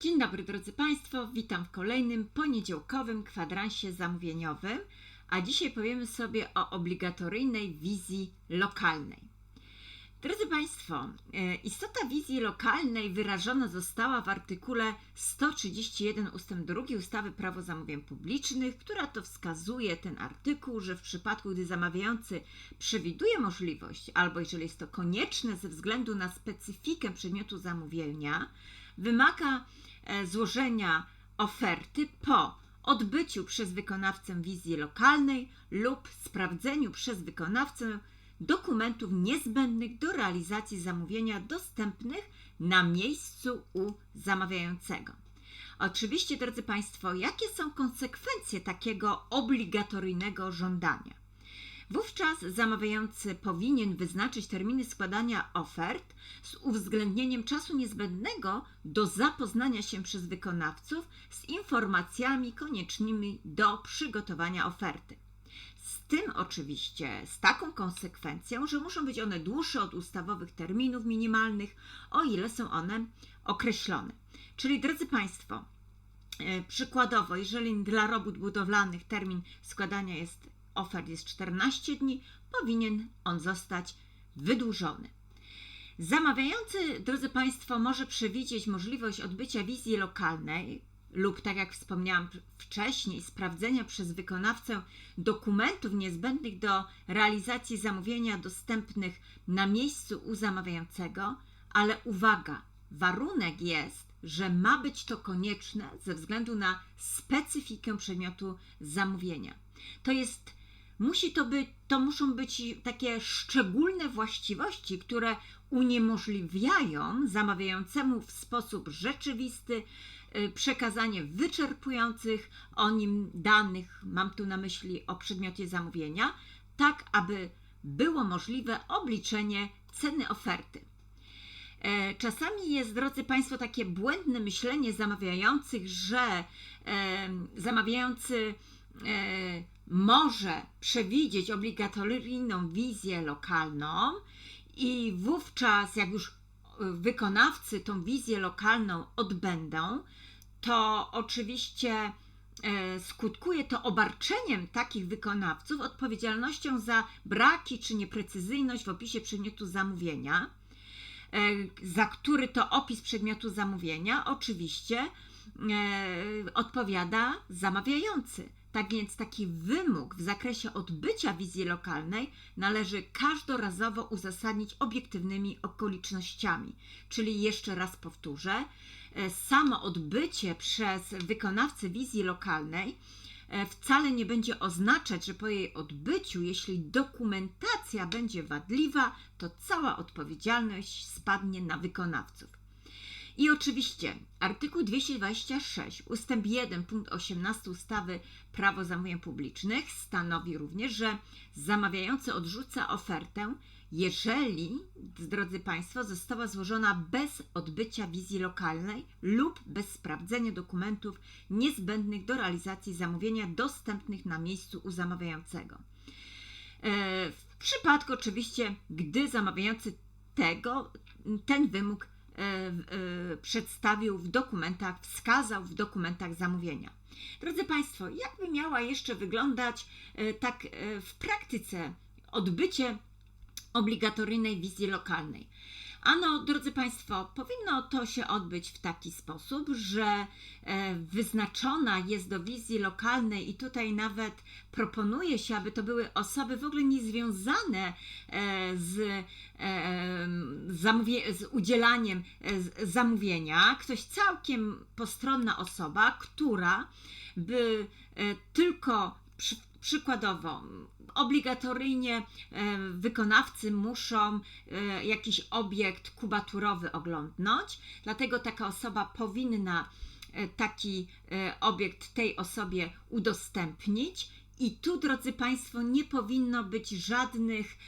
Dzień dobry drodzy Państwo, witam w kolejnym poniedziałkowym kwadransie zamówieniowym, a dzisiaj powiemy sobie o obligatoryjnej wizji lokalnej. Drodzy Państwo, e, istota wizji lokalnej wyrażona została w artykule 131 ust. 2 ustawy Prawo zamówień publicznych, która to wskazuje ten artykuł, że w przypadku gdy zamawiający przewiduje możliwość, albo jeżeli jest to konieczne ze względu na specyfikę przedmiotu zamówienia, wymaga e, złożenia oferty po odbyciu przez wykonawcę wizji lokalnej lub sprawdzeniu przez wykonawcę dokumentów niezbędnych do realizacji zamówienia dostępnych na miejscu u zamawiającego. Oczywiście, drodzy Państwo, jakie są konsekwencje takiego obligatoryjnego żądania? Wówczas zamawiający powinien wyznaczyć terminy składania ofert z uwzględnieniem czasu niezbędnego do zapoznania się przez wykonawców z informacjami koniecznymi do przygotowania oferty. Z tym oczywiście, z taką konsekwencją, że muszą być one dłuższe od ustawowych terminów minimalnych, o ile są one określone. Czyli, drodzy Państwo, e, przykładowo, jeżeli dla robót budowlanych termin składania jest ofert jest 14 dni, powinien on zostać wydłużony. Zamawiający, drodzy Państwo, może przewidzieć możliwość odbycia wizji lokalnej lub, tak jak wspomniałam wcześniej, sprawdzenia przez wykonawcę dokumentów niezbędnych do realizacji zamówienia dostępnych na miejscu u zamawiającego, ale uwaga, warunek jest, że ma być to konieczne ze względu na specyfikę przedmiotu zamówienia. To jest musi to być, to muszą być takie szczególne właściwości, które uniemożliwiają zamawiającemu w sposób rzeczywisty przekazanie wyczerpujących o nim danych, mam tu na myśli o przedmiocie zamówienia, tak aby było możliwe obliczenie ceny oferty. E, czasami jest, drodzy Państwo, takie błędne myślenie zamawiających, że zamawiający e, może przewidzieć obligatoryjną wizję lokalną i wówczas, jak już wykonawcy tą wizję lokalną odbędą, to oczywiście e, skutkuje to obarczeniem takich wykonawców odpowiedzialnością za braki czy nieprecyzyjność w opisie przedmiotu zamówienia, e, za który to opis przedmiotu zamówienia oczywiście e, odpowiada zamawiający. Tak więc taki wymóg w zakresie odbycia wizji lokalnej należy każdorazowo uzasadnić obiektywnymi okolicznościami. Czyli jeszcze raz powtórzę, e, samo odbycie przez wykonawcę wizji lokalnej e, wcale nie będzie oznaczać, że po jej odbyciu, jeśli dokumentacja będzie wadliwa, to cała odpowiedzialność spadnie na wykonawców. I oczywiście artykuł 226 ustęp 1 punkt 18 ustawy Prawo zamówień publicznych stanowi również, że zamawiający odrzuca ofertę, jeżeli, drodzy Państwo, została złożona bez odbycia wizji lokalnej lub bez sprawdzenia dokumentów niezbędnych do realizacji zamówienia dostępnych na miejscu u zamawiającego. E, w przypadku oczywiście, gdy zamawiający tego, ten wymóg przedstawił w dokumentach, wskazał w dokumentach zamówienia. Drodzy Państwo, jakby miała jeszcze wyglądać e, tak w praktyce odbycie obligatoryjnej wizji lokalnej? Ano, drodzy Państwo, powinno to się odbyć w taki sposób, że e, wyznaczona jest do wizji lokalnej i tutaj nawet proponuje się, aby to były osoby w ogóle niezwiązane e, z, e, z udzielaniem zamówienia, ktoś całkiem postronna osoba, która by tylko przykładowo obligatoryjnie e, wykonawcy muszą e, jakiś obiekt kubaturowy oglądnąć, dlatego taka osoba powinna e, taki obiekt tej osobie udostępnić. I tu, drodzy Państwo, nie powinno być żadnych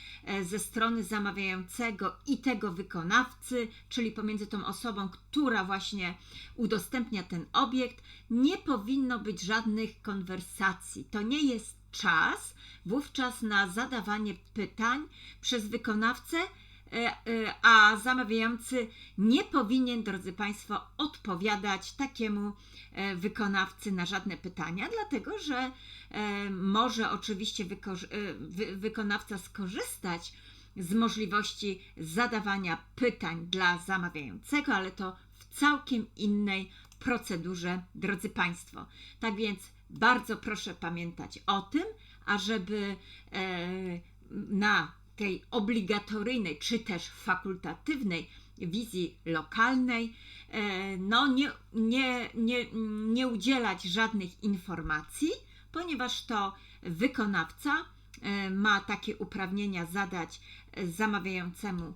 ze strony zamawiającego i tego wykonawcy, czyli pomiędzy tą osobą, która właśnie udostępnia ten obiekt, nie powinno być żadnych konwersacji. To nie jest czas wówczas na zadawanie pytań przez wykonawcę, e, e, a zamawiający nie powinien, drodzy Państwo, odpowiadać takiemu e, wykonawcy na żadne pytania, dlatego że może oczywiście wyko- wy- wykonawca skorzystać z możliwości zadawania pytań dla zamawiającego, ale to w całkiem innej procedurze, drodzy Państwo. Tak więc bardzo proszę pamiętać o tym, ażeby e, na tej obligatoryjnej czy też fakultatywnej wizji lokalnej e, no nie, nie, nie, nie udzielać żadnych informacji, ponieważ to wykonawca e, ma takie uprawnienia zadać zamawiającemu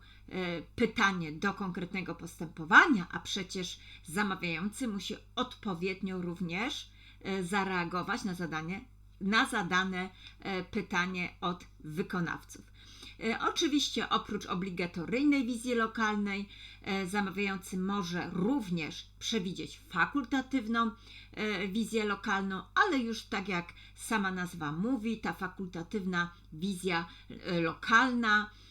pytanie do konkretnego postępowania, a przecież zamawiający musi odpowiednio również e, zareagować na zadanie, na zadane e, pytanie od wykonawców. E, Oczywiście oprócz obligatoryjnej wizji lokalnej e, zamawiający może również przewidzieć fakultatywną e, wizję lokalną, ale już tak jak sama nazwa mówi, ta fakultatywna wizja e, lokalna e,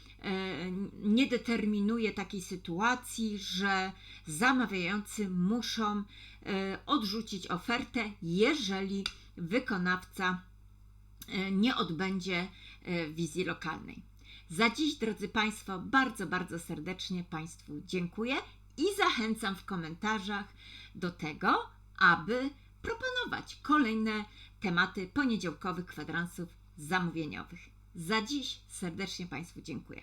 nie determinuje takiej sytuacji, że zamawiający muszą e, odrzucić ofertę, jeżeli wykonawca e, nie odbędzie e, wizji lokalnej. Za dziś, drodzy Państwo, bardzo, bardzo serdecznie Państwu dziękuję i zachęcam w komentarzach do tego, aby proponować kolejne tematy poniedziałkowych kwadransów zamówieniowych. Za dziś serdecznie Państwu dziękuję.